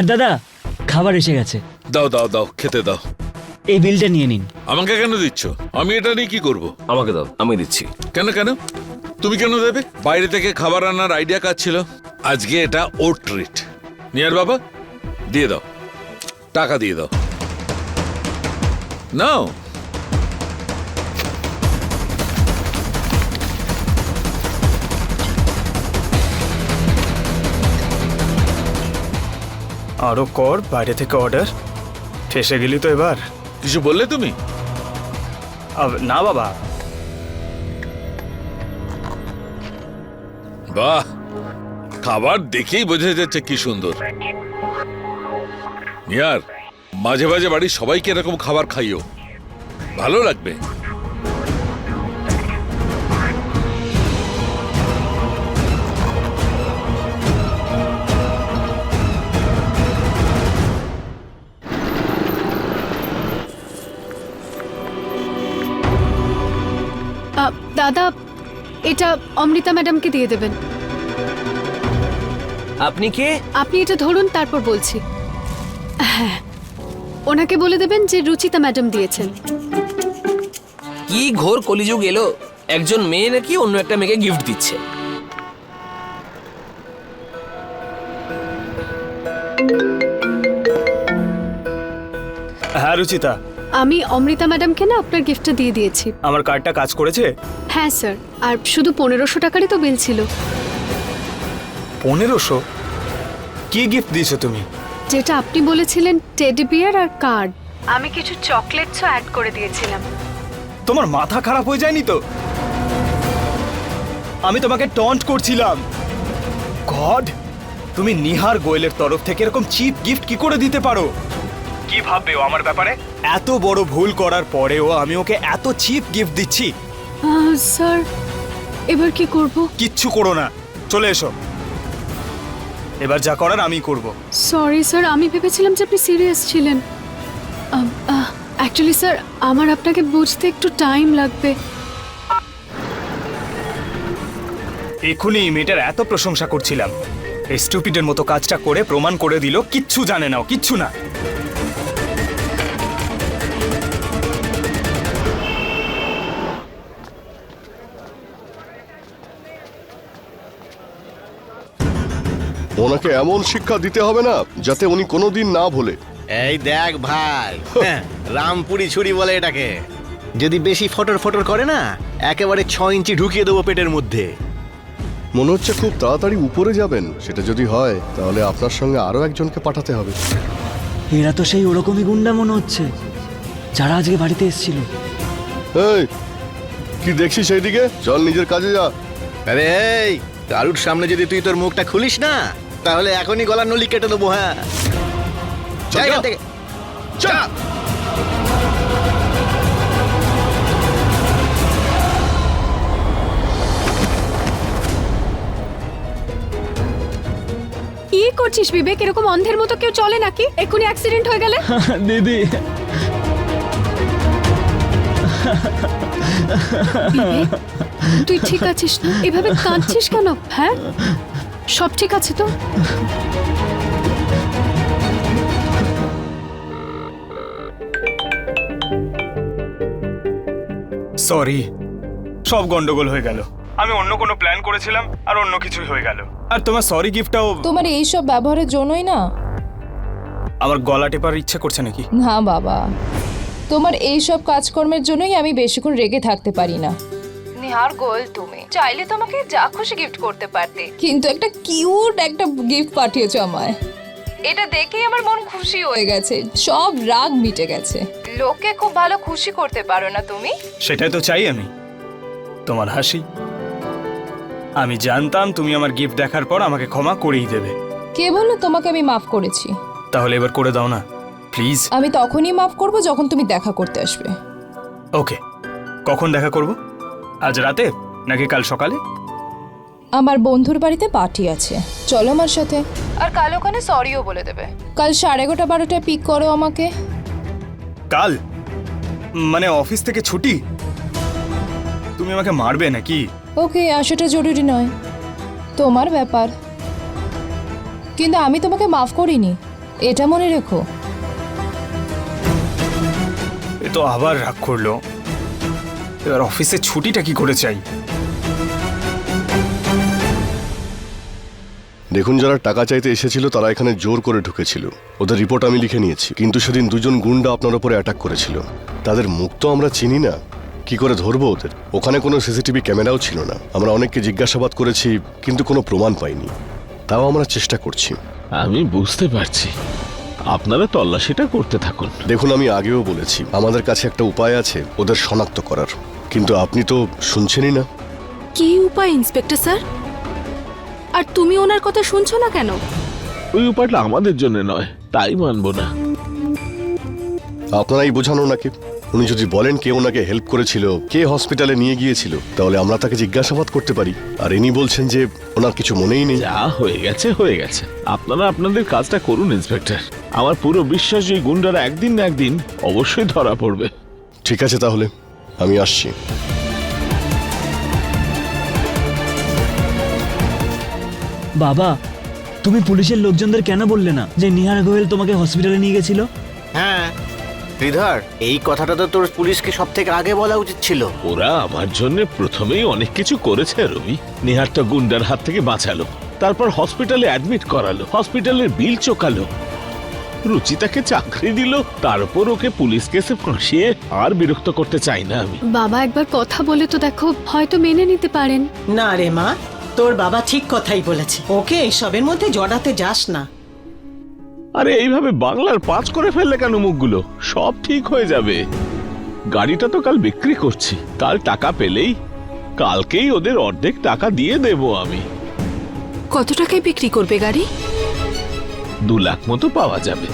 আর দাদা খাবার এসে গেছে। দাও দাও দাও খেতে দাও। এই বিলটা নিয়ে নিন। আমাকে কেন দিচ্ছ? আমি এটা নিয়ে কি করব? আমাকে দাও আমি দিচ্ছি। কেন কেন? তুমি কেন দেবে? বাইরে থেকে খাবার আনার আইডিয়া কাজ ছিল? আজকে এটা ওর ট্রিট নিয়ার বাবা দিয়ে দাও। টাকা দিয়ে দাও। নাও। আরও কর বাইরে থেকে অর্ডার ফেসে গেলি তো এবার। কিছু বললে তুমি? না বাবা। বাহ খাবার দেখেই বোঝা যাচ্ছে কি সুন্দর। নিয়ার মাঝে মাঝে বাড়ির সবাইকে এরকম খাবার খাইও। ভালো লাগবে। এটা অমৃতা ম্যাডামকে দিয়ে দেবেন। আপনি কে? আপনি এটা ধরুন তারপর বলছি। হ্যাঁ ওনাকে বলে দেবেন যে রুচিতা ম্যাডাম দিয়েছেন। কি ঘোর কলিযুগ এলো। একজন মেয়ে নাকি অন্য একটা মেয়েকে গিফট দিচ্ছে। হ্যাঁ রুচিতা। আমি অমৃতা ম্যাডামকে না আপনার গিফটটা দিয়ে দিয়েছি। আমার কার্ডটা কাজ করেছে? হ্যাঁ স্যার। আর শুধু পনেরোশো টাকারই তো বিল ছিল। পনেরোশো? কি গিফট দিয়েছ তুমি? যেটা আপনি বলেছিলেন টেডি বিয়ার আর কার্ড আমি কিছু চকলেটসও অ্যাড করে দিয়েছিলাম। তোমার মাথা খারাপ হয়ে যায়নি তো? আমি তোমাকে টন্ট করছিলাম। গড তুমি নিহার গোয়েলের তরফ থেকে এরকম চিপ গিফট কি করে দিতে পারো? কি ভাববে ও আমার ব্যাপারে? এত বড় ভুল করার পরেও আমি ওকে এত চিপ গিফট দিচ্ছি। স্যার এবার কি করব? কিচ্ছু করো না। চলে এসো। এবার যা করার আমি করব। সরি স্যার আমি ভেবেছিলাম যে আপনি সিরিয়াস ছিলেন। অ্যাকচুয়ালি স্যার আমার আপনাকে বুঝতে একটু টাইম লাগবে। এক্ষুনি এই মেয়েটার এত প্রশংসা করছিলাম। এই স্টুপিডের মতো কাজটা করে প্রমাণ করে দিল কিচ্ছু জানে না কিচ্ছু না। ওনাকে এমন শিক্ষা দিতে হবে না যাতে উনি কোনোদিন না ভোলে। এই দেখ ভাই হ্যাঁ, রামপুরি ছুরি বলে এটাকে। যদি বেশি ফটর ফটর করে না একেবারে ছ ইঞ্চি ঢুকিয়ে দেবো পেটের মধ্যে। মনে হচ্ছে খুব তাড়াতাড়ি উপরে যাবেন। সেটা যদি হয় তাহলে আপনার সঙ্গে আরও একজনকে পাঠাতে হবে। এরা তো সেই ওরকমই গুন্ডা মনে হচ্ছে যারা আজকে বাড়িতে এসেছিল। এই কি দেখছিস সেইদিকে চল নিজের কাজে যা। আরে এই কারুর সামনে যদি তুই তোর মুখটা খুলিস না তাহলে এখনই গলার নলি কেটে দেবো হ্যাঁ। জায়গা থেকে। কি করছিস বিবেক? এরকম অন্ধের মতো কেউ চলে নাকি? এক্ষুনি অ্যাক্সিডেন্ট হয়ে গেলে? দিদি। তুই ঠিক আছিস না? এভাবে কাঁদছিস কেন? হ্যাঁ? সব ঠিক আছে তো? সরি সব গন্ডগোল হয়ে গেল। আমি অন্য কোনো প্ল্যান করেছিলাম আর অন্য কিছুই হয়ে গেল। আর তোমার সরি গিফটটাও তোমার এই সব ব্যবহারের জন্যই না? আমার গলা টেপার ইচ্ছে করছে নাকি? না বাবা। তোমার এই সব কাজকর্মের জন্যই আমি বেশিক্ষণ রেগে থাকতে পারি না। নিহার গোল তুমি। চাইলে তোমাকে যা খুশি গিফট করতে পারতে। কিন্তু একটা কিউট একটা গিফট পাঠিয়েছো আমায়। এটা দেখেই আমার মন খুশি হয়ে গেছে। সব রাগ মিটে গেছে। লোককে খুব ভালো খুশি করতে পারো না তুমি? সেটাই তো চাই আমি। তোমার হাসি। আমি জানতাম তুমি আমার গিফট দেখার পর আমাকে ক্ষমা করেই দেবে। কে বলল তোমাকে আমি মাফ করেছি? তাহলে এবার করে দাও না। প্লিজ আমি তখনই মাফ করব যখন তুমি দেখা করতে আসবে। ওকে কখন দেখা করব? আজ রাতে? নাকি কাল সকালে? আমার বন্ধুর বাড়িতে পার্টি আছে। চলো আমার সাথে। আর কাল ওখানে সরিও বলে দেবে। কাল সাড়ে এগারোটা বারোটায় পিক করো আমাকে। কাল? মানে অফিস থেকে ছুটি? তুমি আমাকে মারবে নাকি? ওকে আসাটা জরুরি নয়। তোমার ব্যাপার। কিন্তু আমি তোমাকে মাফ করিনি। এটা মনে রেখো। এ তো আবার রাগ করল। এবার অফিসে ছুটিটা কি করে চাই? দেখুন যারা টাকা চাইতে এসেছিল তারা এখানে জোর করে ঢুকেছিল। ওদের রিপোর্ট আমি লিখে নিয়েছি। কিন্তু সেদিন দুজন গুন্ডা আপনার উপরে অ্যাটাক করেছিল। তাদের মুখ তো আমরা চিনি না। কি করে ধরবো ওদের? ওখানে কোনো সিসিটিভি ক্যামেরাও ছিল না। আমরা অনেককে জিজ্ঞাসাবাদ করেছি কিন্তু কোনো প্রমাণ পাইনি। তাও আমরা চেষ্টা করছি। আমি বুঝতে পারছি। আপনারা তল্লাশিটা করতে থাকুন। দেখুন আমি আগেও বলেছি আমাদের কাছে একটা উপায় আছে ওদের শনাক্ত করার। কিন্তু আপনি তো শুনছেনই না। কি উপায় ইন্সপেক্টর স্যার? আর তুমি ওনার কথা শুনছো না কেন? ওই উপায়টা আমাদের জন্য নয় তাই মানবো না। আপনারাই বোঝানো ওনাকে উনি যদি বলেন কে ওনাকে হেল্প করেছিল কে হসপিটালে নিয়ে গিয়েছিল তাহলে আমরা তাকে জিজ্ঞাসাবাদ করতে পারি। আর ইনি বলছেন যে ওনার কিছু মনেই নেই। যা হয়ে গেছে হয়ে গেছে। আপনারা আপনাদের কাজটা করুন ইন্সপেক্টর। আমার পুরো বিশ্বাস যে গুন্ডারা একদিন না একদিন অবশ্যই ধরা পড়বে। ঠিক আছে তাহলে আমি আসছি। বাবা তুমি পুলিশের লোকজনদের কেন বললে না যে নিহার গোয়েল তোমাকে হসপিটালে নিয়ে গেছিল? হ্যাঁ। শ্রীধর এই কথাটা তো তোর পুলিশকে সব থেকে আগে বলা উচিত ছিল। ওরা আমার জন্য প্রথমেই অনেক কিছু করেছে রবি। নিহারটা গুন্ডার হাত থেকে বাঁচালো তারপর হসপিটালে অ্যাডমিট করালো হসপিটালের বিল চোকালো। রুচিতাকে চাকরি দিল তার উপর ওকে পুলিশ কেসে ফাঁসিয়ে আর বিরক্ত করতে চাই না আমি। বাবা একবার কথা বলে তো দেখো হয়তো মেনে নিতে পারেন। না রে মা তোর বাবা ঠিক কথাই বলেছে। ওকে এসবের মধ্যে জড়াতে যাস না। আরে এইভাবে বাংলার পাঁচ করে ফেললে কেন মুখগুলো? সব ঠিক হয়ে যাবে। গাড়িটা তো কাল বিক্রি করছি। কাল টাকা পেলেই কালকেই ওদের অর্ধেক টাকা দিয়ে দেব আমি। কত টাকায় বিক্রি করবে গাড়ি? দু লাখ মতো পাওয়া যাবে।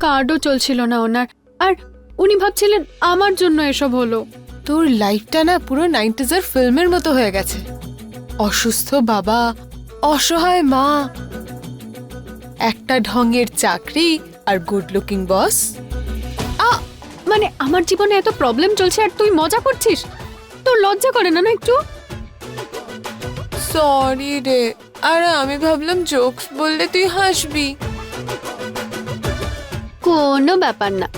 কার্ডও চলছিল না ওনার। আর উনি ভাবছিলেন আমার জন্য এসব হলো। তোর লাইফটা না পুরো নাইনটিজের ফিল্মের মতো হয়ে গেছে। অসুস্থ বাবা অসহায় মা একটা ঢঙের চাকরি আর গুড লুকিং বস মানে আমার জীবনে এত প্রবলেম চলছে আর তুই মজা করছিস? তোর লজ্জা করে না না একটু? সরি রে আরে আমি ভাবলাম জোকস বললে তুই হাসবি। কোনো ব্যাপার না।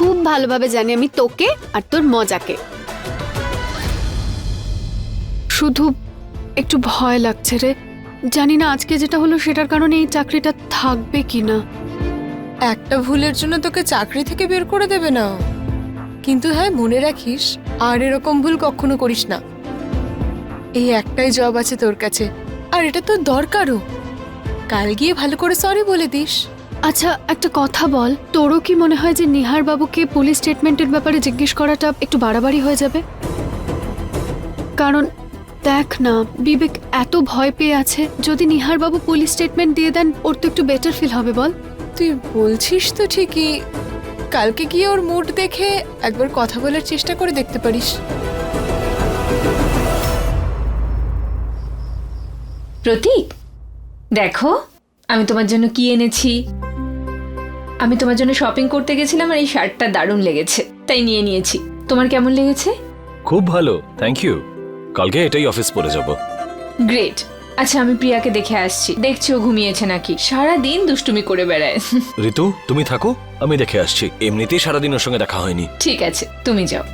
খুব ভালোভাবে জানি আমি তোকে আর তোর মজাকে। শুধু একটু ভয় লাগছে রে। জানি না আজকে যেটা হলো সেটার কারণে এই চাকরিটা থাকবে কিনা। একটা ভুলের জন্য তোকে চাকরি থেকে বের করে দেবে না। কিন্তু হ্যাঁ মনে রাখিস, আর এরকম ভুল কখনো করিস না। এই একটাই জব আছে তোর কাছে, আর এটা তোর দরকারও। কাল গিয়ে ভালো করে সরি বলে দিস। আচ্ছা একটা কথা বল। তোরও কি মনে হয় যে নিহার বাবুকে পুলিশ স্টেটমেন্টের ব্যাপারে জিজ্ঞেস করাটা একটু বাড়াবাড়ি হয়ে যাবে? কারণ দেখ না বিবেক এত ভয় পেয়ে আছে যদি নিহার বাবু পুলিশ স্টেটমেন্ট দিয়ে দেন ওর তো একটু বেটার ফিল হবে বল। তুই বলছিস তো ঠিকই। কালকে গিয়ে ওর মুড দেখে একবার কথা বলার চেষ্টা করে দেখতে পারিস। প্রতীক দেখো আমি তোমার জন্য কি এনেছি? আমি তোমার জন্য শপিং করতে গেছিলাম আর এই শার্টটা দারুণ লেগেছে। তাই নিয়ে নিয়েছি। তোমার কেমন লেগেছে? খুব ভালো থ্যাংক ইউ কালকে এটাই অফিস পরে যাব। গ্রেট আচ্ছা আমি প্রিয়াকে দেখে আসছি। দেখছি ও ঘুমিয়েছে নাকি। সারা দিন দুষ্টুমি করে বেড়ায়। ঋতু তুমি থাকো আমি দেখে আসছি। এমনিতেই সারাদিন ওর সঙ্গে দেখা হয়নি। ঠিক আছে তুমি যাও।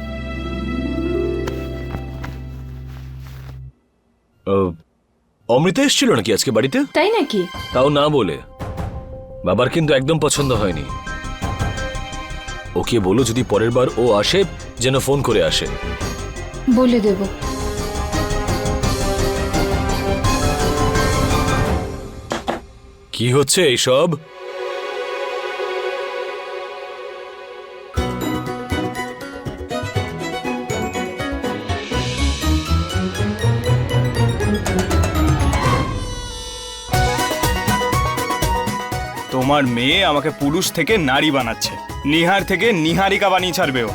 অমৃতা এসেছিল নাকি আজকে বাড়িতে? তাই নাকি? তাও না বলে। বাবার কিন্তু একদম পছন্দ হয়নি। ওকে বলো যদি পরের বার ও আসে যেন ফোন করে আসে। বলে দেব। কি হচ্ছে এইসব? তোমার মেয়ে আমাকে পুরুষ থেকে নারী বানাচ্ছে। নিহার থেকে নিহারিকা বানিয়ে ছাড়বে ও।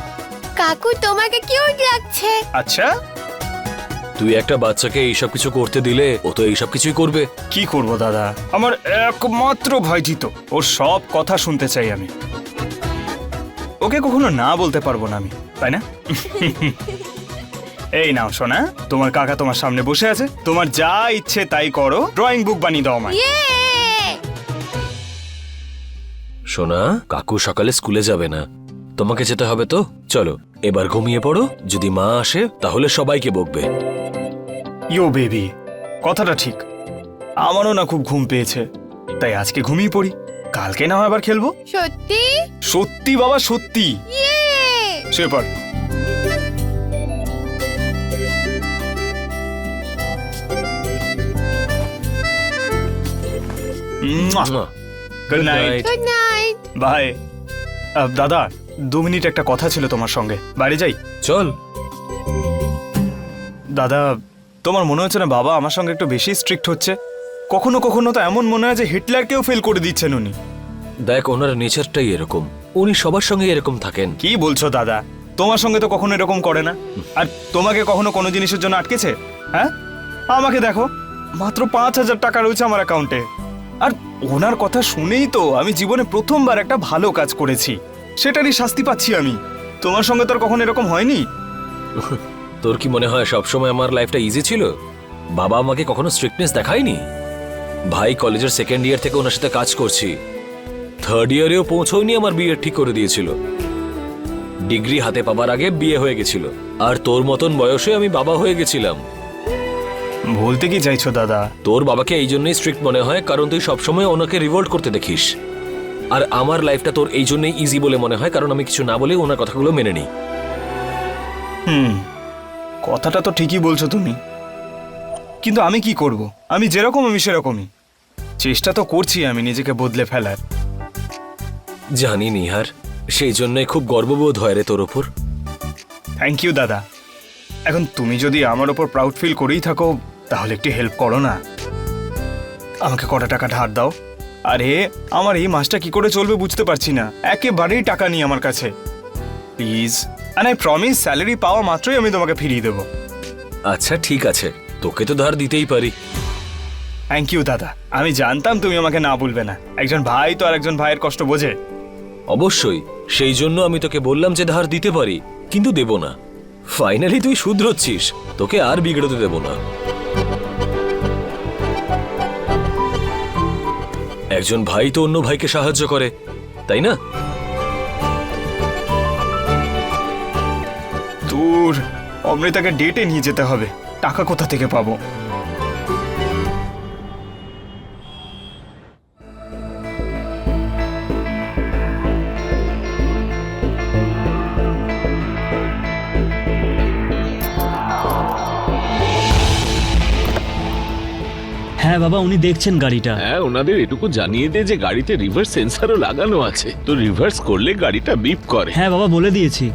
কাকু তোমাকে কিউট লাগছে? আচ্ছা? তুই একটা বাচ্চাকে এইসব কিছু করতে দিলে ও তো এইসব কিছুই করবে। কি করব দাদা? আমার একমাত্র ভাইজিত ওর সব কথা শুনতে চাই আমি। ওকে কখনো না বলতে পারব না আমি তাই না? এই নাও শোনা তোমার কাকা তোমার সামনে বসে আছে। তোমার যা ইচ্ছে তাই করো। ড্রয়িং বুক বানিয়ে দাও আমায়। সোনা কাকু সকালে স্কুলে যাবে না। তোমাকে যেতে হবে তো? চলো এবার ঘুমিয়ে পড়ো। যদি মা আসে তাহলে সবাইকে বকবে। ইয়ো বেবি কথাটা ঠিক। আমারও না খুব ঘুম পেয়েছে। তাই আজকে ঘুমিয়ে পড়ি। কালকে না হয় আবার খেলব। সত্যি? সত্যি বাবা সত্যি। শুয়ে পড় good night good night bye দাদা দু মিনিট একটা কথা ছিল তোমার সঙ্গে। বাড়ি যাই? চল। দাদা তোমার মনে হচ্ছে না বাবা আমার সঙ্গে একটু বেশি স্ট্রিক্ট হচ্ছে? কখনো কখনো তো এমন মনে হয় যে হিটলারকেও ফেল করে দিচ্ছেন উনি। দেখ ওনার নেচারটাই এরকম। উনি সবার সঙ্গে এরকম থাকেন। কি বলছো দাদা? তোমার সঙ্গে তো কখনো এরকম করে না। আর তোমাকে কখনো কোনো জিনিসের জন্য আটকেছে? হ্যাঁ? আমাকে দেখো মাত্র পাঁচ হাজার টাকা রয়েছে আমার অ্যাকাউন্টে আর ওনার কথা শুনেই তো আমি জীবনে প্রথমবার একটা ভালো কাজ করেছি। সেটারই শাস্তি পাচ্ছি আমি। তোমার সঙ্গে তো আর কখনো এরকম হয়নি? তোর কি মনে হয় সবসময় আমার লাইফটা ইজি ছিল? বাবা আমাকে কখনো স্ট্রিক্টনেস দেখায়নি? ভাই কলেজের সেকেন্ড ইয়ার থেকে ওনার সাথে কাজ করছি। থার্ড ইয়ারেও পৌঁছয়নি আমার বিয়ে ঠিক করে দিয়েছিল। ডিগ্রি হাতে পাবার আগে বিয়ে হয়ে গেছিল। আর তোর মতন বয়সে আমি বাবা হয়ে গেছিলাম। বলতে কি চাইছো দাদা? তোর বাবাকে এই জন্যই স্ট্রিক্ট মনে হয় কারণ তুই সবসময় ওনাকে রিভোল্ট করতে দেখিস। আর আমার লাইফটা তোর এই জন্যই ইজি বলে মনে হয় কারণ আমি কিছু না বলে ওনার কথাগুলো মেনে নিই। হুম কথাটা তো ঠিকই বলছো তুমি। কিন্তু আমি কি করব? আমি যেরকম আমি সেরকমই। চেষ্টা তো করছি আমি নিজেকে বদলে ফেলার। জানি নিহার সেই জন্যই খুব গর্ববোধ হয় রে তোর ওপর। থ্যাংক ইউ দাদা। এখন তুমি যদি আমার ওপর প্রাউড ফিল করেই থাকো তাহলে একটু হেল্প করো না। আমাকে কটা টাকা ধার দাও। আরে আমার এই মাসটা কি করে চলবে বুঝতে পারছি না। একেবারেই টাকা নেই আমার কাছে। Please and I promise salary পাওয়া মাত্রই আমি তোমাকে ফিরিয়ে দেবো। আচ্ছা ঠিক আছে। তোকে তো ধার দিতেই পারি। থ্যাংক ইউ দাদা। আমি জানতাম তুমি আমাকে না বলবে না। একজন ভাই তো আর একজন ভাইয়ের কষ্ট বোঝে। অবশ্যই সেই জন্য আমি তোকে বললাম যে ধার দিতে পারি কিন্তু দেব না। ফাইনালি তুই শুধরোচ্ছিস। তোকে আর বিগড়তে দেব না। একজন ভাই তো অন্য ভাইকে সাহায্য করে, তাই না? তোর অমৃতাকে ডেটে নিয়ে যেতে হবে। টাকা কোথা থেকে পাবো? হ্যাঁ বাবা উনি দেখছেন গাড়িটা। হ্যাঁ ওনাদের এটুকু জানিয়ে দে যে গাড়িতে রিভার্স সেন্সারও লাগানো আছে। তো রিভার্স করলে গাড়িটা বিপ করে। হ্যাঁ বাবা বলে দিয়েছি।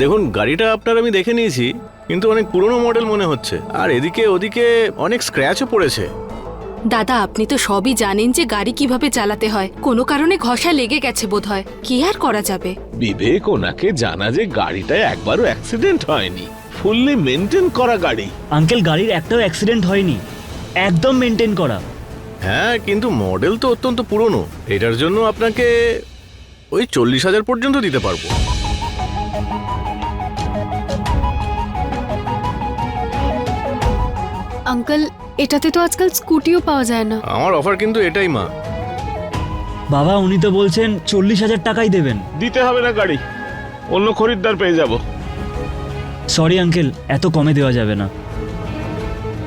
দেখুন গাড়িটা আপনার আমি দেখে নিয়েছি কিন্তু অনেক পুরনো মডেল মনে হচ্ছে। আর এদিকে ওদিকে অনেক স্ক্র্যাচও পড়েছে। দাদা আপনি তো সবই জানেন যে গাড়ি কীভাবে চালাতে হয়। কোনো কারণে ঘষা লেগে গেছে বোধহয়। কি আর করা যাবে? বিবেক ওনাকে জানা যে গাড়িটা একবারও অ্যাক্সিডেন্ট হয়নি। ফুললি মেনটেন করা গাড়ি। আঙ্কেল গাড়ির একটাও অ্যাক্সিডেন্ট হয়নি। একদম মেনটেন করা। হ্যাঁ কিন্তু মডেল তো অত্যন্ত পুরনো। এটার জন্য আপনাকে ওই চল্লিশ হাজার পর্যন্ত দিতে পারব। আঙ্কেল এটাতে তো আজকাল স্কুটিও পাওয়া যায় না। আমার অফার কিন্তু এটাই মা। বাবা উনি তো বলছেন চল্লিশ হাজার টাকাই দেবেন। দিতে হবে না গাড়ি। অন্য খরিদ্দার পেয়ে যাব। সরি আঙ্কেল এত কমে দেওয়া যাবে না।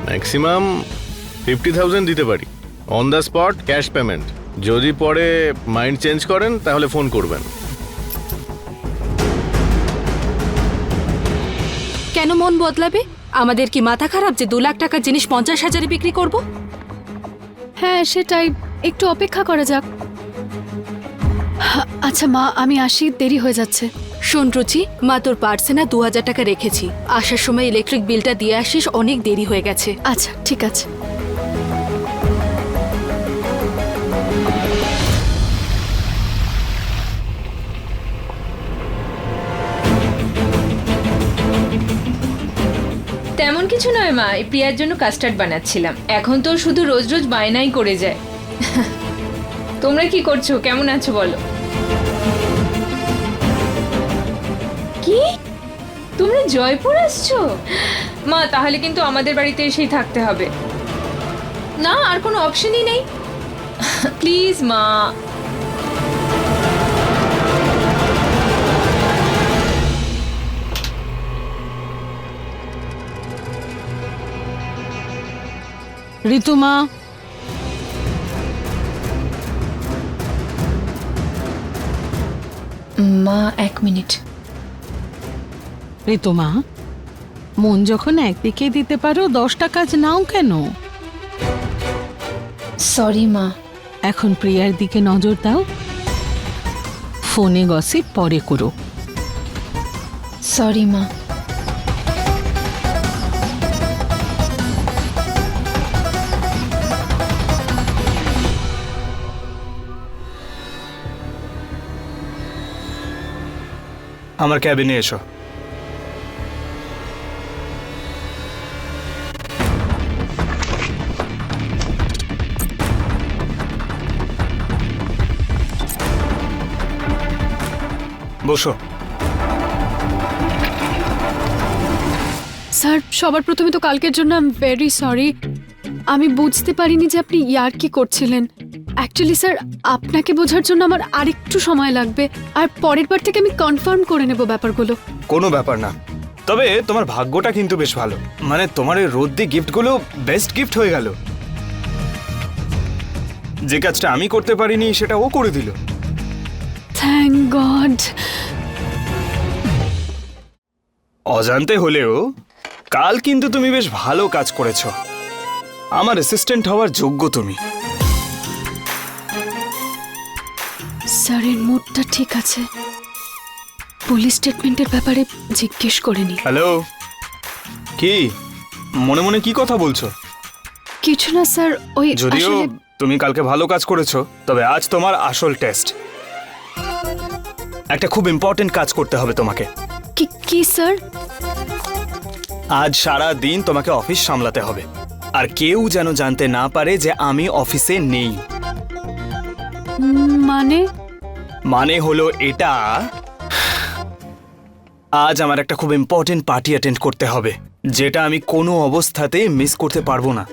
ম্যাক্সিমাম ফিফটি থাউজেন্ড দিতে পারি। On the spot cash payment যদি পরে মাইন্ড চেঞ্জ করেন তাহলে ফোন করবেন। কেন মন বদলাবে? আমাদের কি মাথা খারাপ যে দু লাখ টাকার জিনিস পঞ্চাশ হাজারে বিক্রি করব? হ্যাঁ সেটাই। একটু অপেক্ষা করা যাক। আচ্ছা মা আমি আসি। দেরি হয়ে যাচ্ছে। শোন রুচি মা তোর পার্সে না দু হাজার টাকা রেখেছি। আসার সময় ইলেকট্রিক বিলটা দিয়ে আসিস অনেক দেরি হয়ে গেছে। আচ্ছা ঠিক আছে। কিছু নয় মা, এই প্রিয়ার জন্য কাস্টার্ড বানাচ্ছিলাম। এখন তো শুধু রোজ রোজ বায়নাই করে যায়। তোমরা কি করছ? কেমন আছো বলো? কি? তোমরা জয়পুর আসছো? মা, তাহলে কিন্তু আমাদের বাড়িতে এসেই থাকতে হবে। না, আর কোনো অপশনই নেই। প্লিজ মা ঋতুমা। মা এক মিনিট। ঋতুমা মন যখন একদিকে দিতে পারো দশটা কাজ নাও কেন? সরি মা। এখন প্রিয়ার দিকে নজর দাও। ফোনে গসিপ পরে করো। সরি মা। আমার ক্যাবিনে এসো। বসো। স্যার, সবার প্রথমে তো কালকের জন্য আই ভেরি সরি আমি বুঝতে পারিনি যে আপনি ইয়ার কি করছিলেন। অ্যাকচুয়ালি স্যার আপনাকে বোঝার জন্য আমার আরেকটু সময় লাগবে। আর পরের বার থেকে আমি কনফার্ম করে নেব ব্যাপারগুলো। কোনো ব্যাপার না। তবে তোমার ভাগ্যটা কিন্তু বেশ ভালো। মানে তোমার এই রোদ্দি গিফটগুলো বেস্ট গিফট হয়ে গেল। যে কাজটা আমি করতে পারিনি সেটা ও করে দিল। থ্যাংক গড অজান্তে হলেও কাল কিন্তু তুমি বেশ ভালো কাজ করেছ। আমার অ্যাসিস্ট্যান্ট হওয়ার যোগ্য তুমি। স্যারের মুডটা ঠিক আছে। পুলিশ স্টেটমেন্টের ব্যাপারে জিজ্ঞেস করেনি হ্যালো? কি? মনে মনে কি কথা বলছো? কিছু না স্যার ওই যদিও আসলে তুমি কালকে ভালো কাজ করেছ তবে আজ তোমার আসল টেস্ট একটা খুব ইম্পর্টেন্ট কাজ করতে হবে তোমাকে। কি কি স্যার? আজ সারা দিন তোমাকে অফিস সামলাতে হবে। আর কেউ যেন জানতে না পারে যে আমি অফিসে নেই। মানে? মানে হলো এটা আজ আমার একটা খুব ইম্পর্টেন্ট পার্টি অ্যাটেন্ড করতে হবে যেটা আমি কোনো অবস্থাতে মিস করতে পারব না।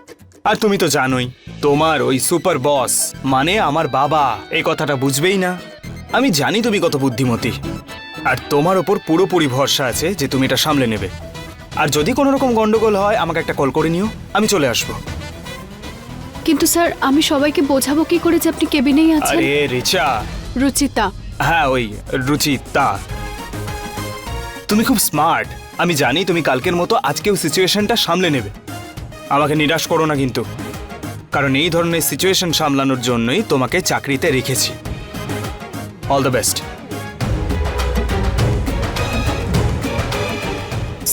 আর তুমি তো জানোই তোমার ওই সুপার বস মানে আমার বাবা এই কথাটা বুঝবেই না। আমি জানি তুমি কত বুদ্ধিমতী আর তোমার ওপর পুরোপুরি ভরসা আছে যে তুমি এটা সামলে নেবে। আর যদি কোনো রকম গন্ডগোল হয় আমাকে একটা কল করে নিও আমি চলে আসব। কিন্তু স্যার আমি সবাইকে বোঝাবো কি করে যে আপনি কেবিনেই আছেন? আরে রিচা রুচিতা। হ্যাঁ ওই রুচিতা। তুমি খুব স্মার্ট। আমি জানি তুমি কালকের মতো আজকেও সিচুয়েশনটা সামলে নেবে। আমাকে নিরাশ করো না কিন্তু। কারণ এই ধরনের সিচুয়েশন সামলানোর জন্যই তোমাকে চাকরিতে রেখেছি। All the best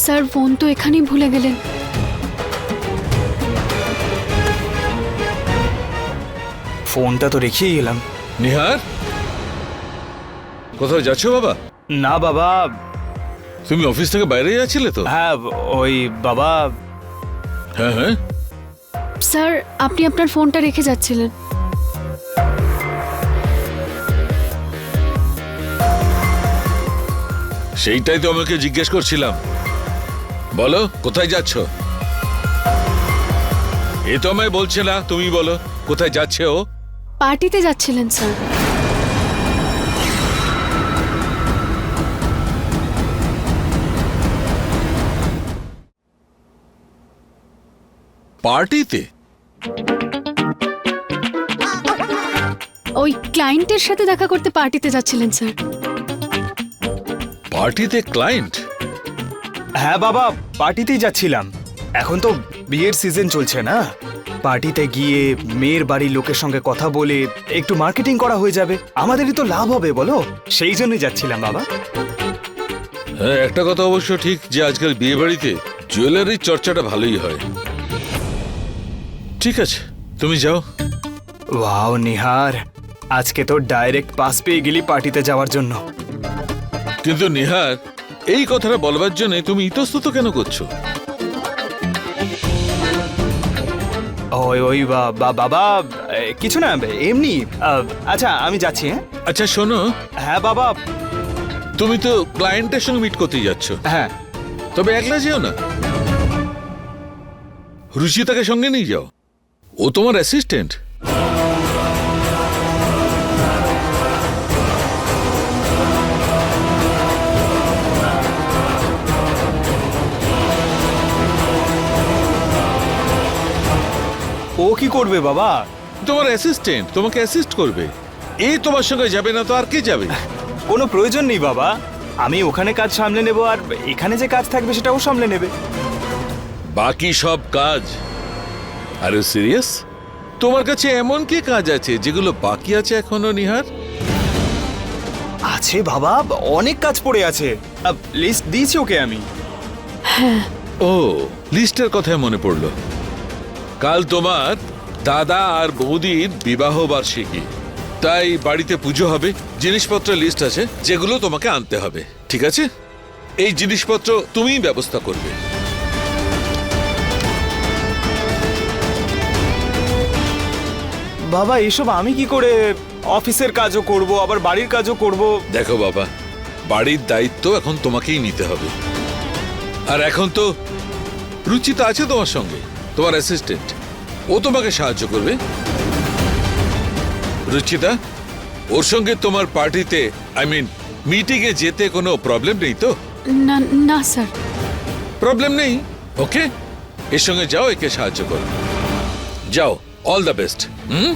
sir phone তো এখানেই ভুলে গেলেন। ফোনটা তো রেখেই এলাম। নিহার? কোথাও যাচ্ছ বাবা? না বাবা। তুমি অফিস থেকে বাইরে যাচ্ছিলে তো? হ্যাঁ ওই বাবা। হ্যাঁ হ্যাঁ। স্যার আপনি আপনার ফোনটা রেখে যাচ্ছিলেন। সেইটাই তো আমাকে জিজ্ঞেস করছিলাম। বলো কোথায় যাচ্ছ? এ তো আমায় বলছে না তুমি বলো কোথায় যাচ্ছে ও? পার্টিতে যাচ্ছিলেন স্যার। পার্টিতে? ওই ক্লায়েন্টের সাথে দেখা করতে পার্টিতে যাচ্ছিলেন স্যার। পার্টিতে ক্লায়েন্ট? হ্যাঁ বাবা পার্টিতেই যাচ্ছিলাম। এখন তো বিয়ের সিজন চলছে না। পার্টিতে গিয়ে মেয়ের বাড়ির লোকের সঙ্গে কথা বলে একটু মার্কেটিং করা হয়ে যাবে। আমাদেরই তো লাভ হবে বলো? সেই জন্যই যাচ্ছিলাম বাবা। হ্যাঁ একটা কথা অবশ্য ঠিক যে আজকাল বিয়ে বাড়িতে জুয়েলারির চর্চাটা ভালোই হয়। ঠিক আছে তুমি যাও। ওয়াও নিহার। আজকে তো ডাইরেক্ট পাস পেয়ে গেলি পার্টিতে যাওয়ার জন্য। কিন্তু নিহার এই কথাটা বলবার জন্য তুমি ইতস্তত কেন করছ? ওই ওই বা- বাবা কিছু না এমনি আচ্ছা আমি যাচ্ছি হ্যাঁ? আচ্ছা শোনো। হ্যাঁ বাবা। তুমি তো ক্লায়েন্টের সঙ্গে মিট করতে যাচ্ছ। হ্যাঁ। তবে একলা যেও না। রুচিতাকে সঙ্গে নিয়ে যাও। ও তোমার অ্যাসিস্ট্যান্ট ও কি করবে বাবা? তোমার অ্যাসিস্ট্যান্ট তোমাকে অ্যাসিস্ট করবে। এই তোমার সঙ্গে যাবে না তো আর কে যাবে? কোনো প্রয়োজন নেই বাবা। আমি ওখানে কাজ সামলে নেব আর এখানে যে কাজ থাকবে সেটাও সামলে নেবে। বাকি সব কাজ আরে সিরিয়াস? তোমার কাছে এমন কি কাজ আছে যেগুলো বাকি আছে এখনও নিহার? আছে বাবা অনেক কাজ পড়ে আছে। লিস্ট দিয়েছি ওকে আমি। ও লিস্টের কথায় মনে পড়ল। কাল তোমার দাদা আর বৌদির বিবাহ বার্ষিকী। তাই বাড়িতে পুজো হবে জিনিসপত্রের লিস্ট আছে যেগুলো তোমাকে আনতে হবে ঠিক আছে? এই জিনিসপত্র তুমিই ব্যবস্থা করবে। বাবা এসব আমি কি করে অফিসের কাজও করব আবার বাড়ির কাজও করব? দেখো বাবা বাড়ির দায়িত্ব এখন তোমাকেই নিতে হবে। আর এখন তো রুচিতা আছে তোমার সঙ্গে তোমার অ্যাসিস্ট্যান্ট ও তোমাকে সাহায্য করবে। রুচিতা ওর সঙ্গে তোমার পার্টিতে আই মিন মিটিংয়ে যেতে কোনো প্রবলেম নেই তো? না না স্যার প্রবলেম নেই? ওকে এর সঙ্গে যাও একে সাহায্য করো। যাও। All the best hmm